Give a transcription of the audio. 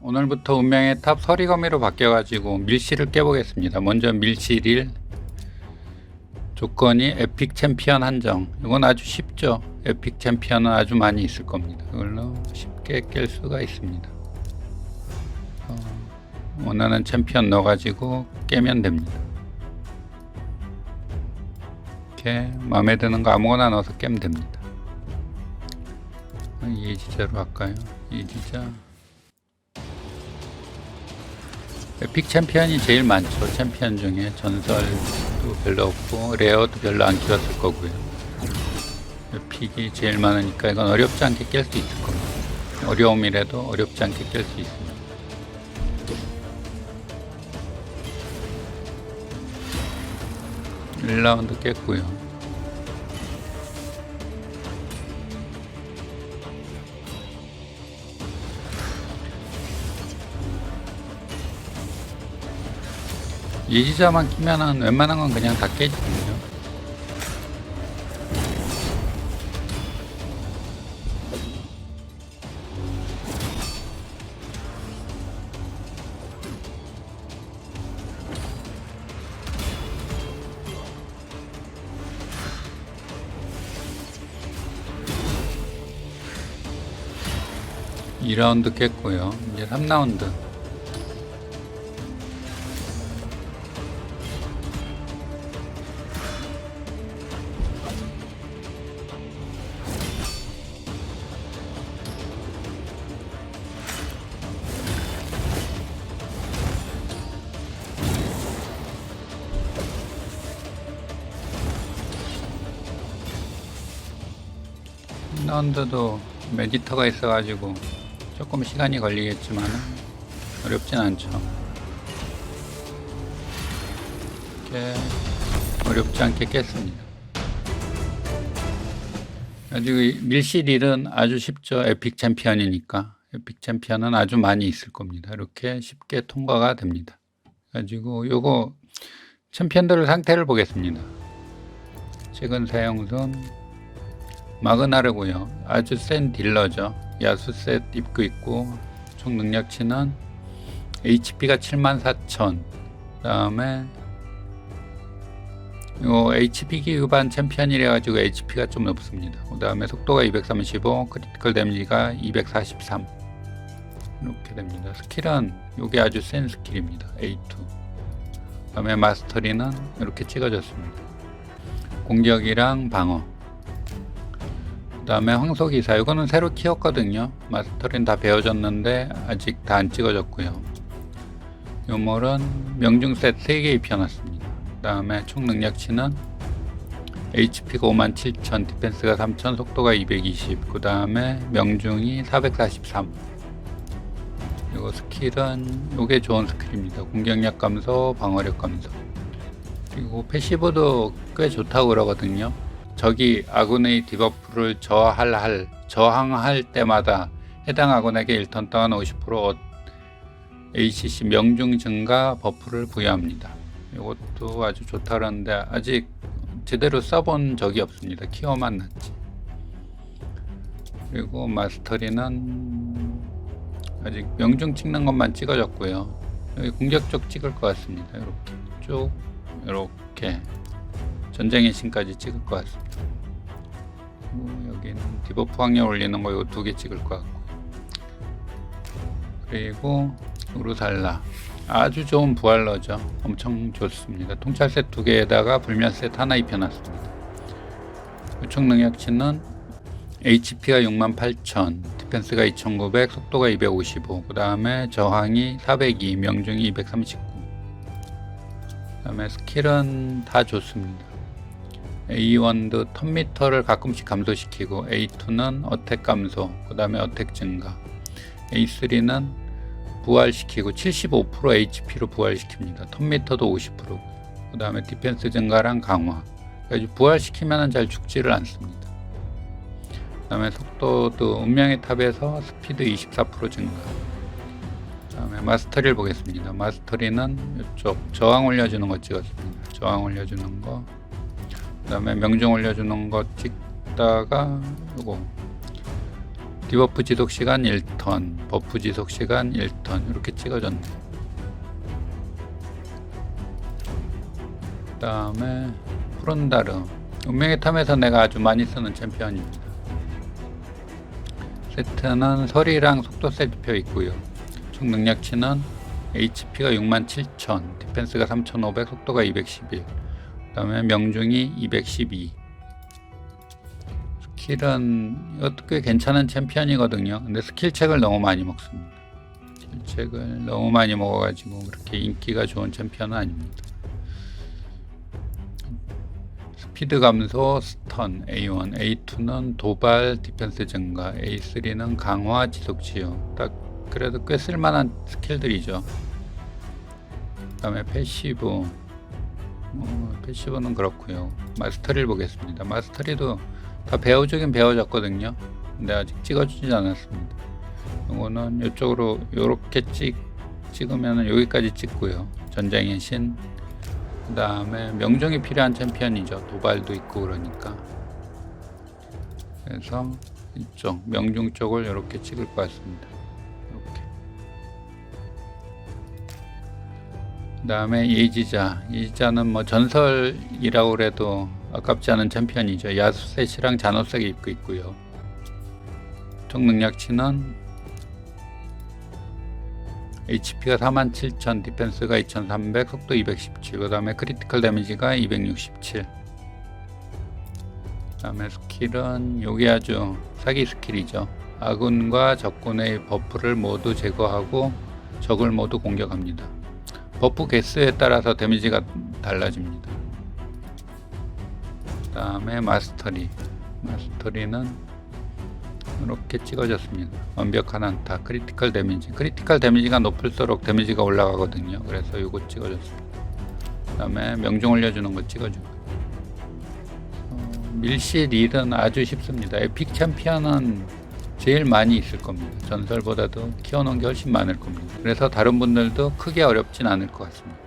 오늘부터 운명의 탑 서리거미로 바뀌어가지고 밀실을 깨보겠습니다. 먼저 밀실 1 조건이 에픽 챔피언 한정. 이건 아주 쉽죠. 에픽 챔피언은 아주 많이 있을 겁니다. 이걸로 쉽게 깰 수가 있습니다. 어, 원하는 챔피언 넣어가지고 깨면 됩니다. 이렇게 마음에 드는 거 아무거나 넣어서 깨면 됩니다. 어, 이지자로 할까요? 이지자. 에픽 챔피언이 제일 많죠. 챔피언 중에 전설도 별로 없고 레어도 별로 안 키웠을 거고요. 에픽이 제일 많으니까 이건 어렵지 않게 깰 수 있을 겁니다. 어려움이라도 어렵지 않게 깰 수 있습니다. 일라운드 깼고요. 예지자만 끼면은 웬만한 건 그냥 다 깨지거든요. 이라운드 깼고요. 이제 3라운드. 라운드도 메디터가 있어가지고 조금 시간이 걸리겠지만 어렵진 않죠. 이렇게 어렵지 않게 깼습니다. 아주 이 밀실 1은 아주 쉽죠. 에픽 챔피언이니까. 에픽 챔피언은 아주 많이 있을 겁니다. 이렇게 쉽게 통과가 됩니다. 가지고 요거 챔피언들 상태를 보겠습니다. 최근 사용선 마그나르고요. 아주 센 딜러죠. 야수셋 입고 있고 총 능력치는 HP가 74,000 그다음에 요 HP 기반 챔피언이라 가지고 HP가 좀 높습니다. 그다음에 속도가 235, 크리티컬 데미지가 243 이렇게 됩니다. 스킬은 요게 아주 센 스킬입니다. A2 그다음에 마스터리는 이렇게 찍어졌습니다. 공격이랑 방어 그 다음에 황소기사 이거는 새로 키웠거든요. 마스터린 다 배워졌는데 아직 다 안 찍어졌고요. 요물은 명중셋 3개 입혀놨습니다. 그 다음에 총 능력치는 HP가 57,000 디펜스가 3,000 속도가 220그 다음에 명중이 443 그리고 스킬은 요게 좋은 스킬입니다. 공격력 감소 방어력 감소. 그리고 패시브도 꽤 좋다고 그러거든요 적이 아군의 디버프를 저할 할, 저항할 때마다 해당 아군에게 1턴 동안 50% ACC 명중 증가 버프를 부여합니다. 이것도 아주 좋다는데 아직 제대로 써본 적이 없습니다. 키워만 났지. 그리고 마스터리는 아직 명중 찍는 것만 찍어졌고요. 여기 공격 쪽 찍을 것 같습니다. 이렇게 쭉 이렇게 전쟁의 신까지 찍을 것 같습니다. 그리고 여기는 디버프 확률 올리는 거 이거 두 개 찍을 것 같고 그리고 우르살라 아주 좋은 부활러죠. 엄청 좋습니다. 통찰셋 두 개에다가 불면셋 하나 입혀놨습니다. 총 능력치는 HP가 68,000, 디펜스가 2,900, 속도가 255, 그 다음에 저항이 402, 명중이 239. 그 다음에 스킬은 다 좋습니다. A1도 턴미터를 가끔씩 감소시키고 A2는 어택 감소, 그 다음에 어택 증가 A3는 부활시키고 75% HP로 부활시킵니다. 턴미터도 50%, 그 다음에 디펜스 증가랑 강화 그래서 부활시키면 잘 죽지를 않습니다. 그 다음에 속도도 운명의 탑에서 스피드 24% 증가 그 다음에 마스터리를 보겠습니다. 마스터리는 이쪽 저항 올려주는 거 찍었습니다. 저항 올려주는 거 그 다음에 명중 올려주는 거 찍다가 요거 디버프 지속 시간 1턴, 버프 지속 시간 1턴 이렇게 찍어줬네. 그다음에 푸른다르 운명의 탐에서 내가 아주 많이 쓰는 챔피언입니다. 세트는 서리랑 속도 세트표 있고요. 총 능력치는 HP가 67,000, 디펜스가 3,500, 속도가 211. 그 다음에 명중이 212. 스킬은 꽤 괜찮은 챔피언이거든요. 근데 스킬 책을 너무 많이 먹습니다. 스킬 책을 너무 많이 먹어가지고 그렇게 인기가 좋은 챔피언은 아닙니다. 스피드 감소, 스턴 A1, A2는 도발, 디펜스 증가, A3는 강화, 지속 치유. 딱 그래도 꽤 쓸만한 스킬들이죠. 그 다음에 패시브, 어, 패시브는 그렇고요. 마스터리를 보겠습니다. 마스터리도 다 배워주긴 배워졌거든요. 근데 아직 찍어주지 않았습니다. 이거는 이쪽으로 이렇게 찍 찍으면 여기까지 찍고요. 전장의 신. 그 다음에 명중이 필요한 챔피언이죠. 도발도 있고 그러니까. 그래서 이쪽 명중 쪽을 이렇게 찍을 것 같습니다. 그 다음에 예지자. 예지자는 뭐 전설이라고 그래도 아깝지 않은 챔피언이죠. 야수셋이랑 잔호색이 입고 있고요. 총 능력치는 HP가 47,000, 디펜스가 2,300, 속도 217, 그 다음에 크리티컬 데미지가 267. 그 다음에 스킬은 요게 아주 사기 스킬이죠. 아군과 적군의 버프를 모두 제거하고 적을 모두 공격합니다. 버프 개수에 따라서 데미지가 달라집니다. 그 다음에 마스터리. 마스터리는 이렇게 찍어졌습니다. 완벽한 안타, 크리티컬 데미지. 크리티컬 데미지가 높을수록 데미지가 올라가거든요. 그래서 이거 찍어줬습니다. 그 다음에 명중 올려주는 거 찍어주고. 어, 밀실 1은 아주 쉽습니다. 에픽 챔피언은 제일 많이 있을 겁니다. 전설보다도 키워놓은 게 훨씬 많을 겁니다. 그래서 다른 분들도 크게 어렵진 않을 것 같습니다.